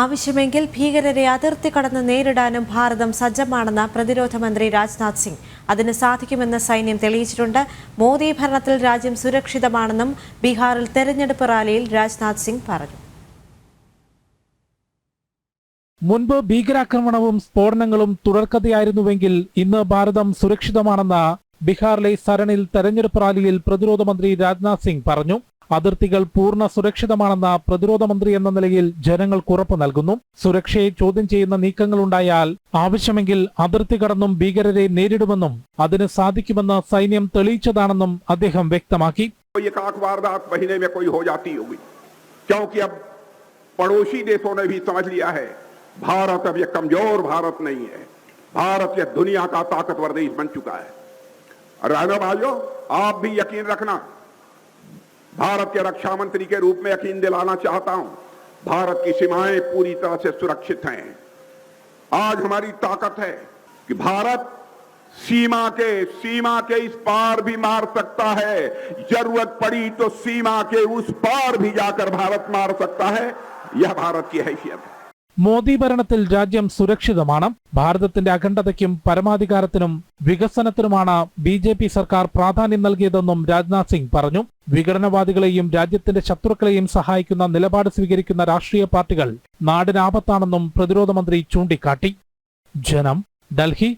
ആവശ്യമെങ്കിൽ ഭീകരരെ അതിർത്തി കടന്ന് നേരിടാനും ഭാരതം സജ്ജമാണെന്ന് പ്രതിരോധ മന്ത്രി രാജ്നാഥ് സിംഗ്. അതിന് സാധിക്കുമെന്ന് സൈന്യം തെളിയിച്ചിട്ടുണ്ട്. മോദി ഭരണത്തിൽ രാജ്യം സുരക്ഷിതമാണെന്നും ബീഹാറിൽ തെരഞ്ഞെടുപ്പ് റാലിയിൽ രാജ്നാഥ് സിംഗ് പറഞ്ഞു. മുൻപ് ഭീകരാക്രമണവും സ്ഫോടനങ്ങളും തുടർക്കഥയായിരുന്നുവെങ്കിൽ ഇന്ന് ഭാരതം സുരക്ഷിതമാണെന്ന് ബീഹാറിലെ സരണിൽ തെരഞ്ഞെടുപ്പ് റാലിയിൽ പ്രതിരോധ മന്ത്രി രാജ്നാഥ് സിംഗ് പറഞ്ഞു. അതിർത്തികൾ പൂർണ്ണ സുരക്ഷിതമാണെന്ന പ്രതിരോധ മന്ത്രി എന്ന നിലയിൽ ജനങ്ങൾക്ക് ഉറപ്പ് നൽകുന്നു സുരക്ഷയെ ചോദ്യം ചെയ്യുന്ന നീക്കങ്ങളുണ്ടായാൽ ആവശ്യമെങ്കിൽ അതിർത്തി കടന്നും ഭീകരരെ നേരിടുമെന്നും അതിന് സാധിക്കുമെന്ന് സൈന്യം തെളിയിച്ചതാണെന്നും അദ്ദേഹം വ്യക്തമാക്കി कोई एक आंख वारदात महीने में कोई हो जाती होगी क्योंकि अब पड़ोसी देशों ने भी समझ लिया है भारत अब ये कमजोर भारत नहीं है भारत ये दुनिया का ताकतवर देश बन चुका है और राजा भाइयों आप भी यकीन रखना भारत के रक्षा मंत्री के रूप में यकीन दिलाना चाहता हूँ। भारत की सीमाएँ पूरी तरह से सुरक्षित हैं। आज हमारी ताकत है कि भारत सीमा के सीमा के इस पार भी मार सकता है। ज़रूरत पड़ी तो सीमा के उस पार भी जाकर भारत मार सकता है। यह भारत की हैसियत है। മോദി ഭരണത്തിൽ രാജ്യം സുരക്ഷിതമാണ്. ഭാരതത്തിന്റെ അഖണ്ഡതയ്ക്കും പരമാധികാരത്തിനും വികസനത്തിനുമാണ് ബി ജെ പി സർക്കാർ പ്രാധാന്യം നൽകിയതെന്നും രാജ്നാഥ് സിംഗ് പറഞ്ഞു. വിഘടനവാദികളെയും രാജ്യത്തിന്റെ ശത്രുക്കളെയും സഹായിക്കുന്ന നിലപാട് സ്വീകരിക്കുന്ന രാഷ്ട്രീയ പാർട്ടികൾ നാടിനാപത്താണെന്നും പ്രതിരോധ മന്ത്രി ചൂണ്ടിക്കാട്ടി. ജനം ഡൽഹി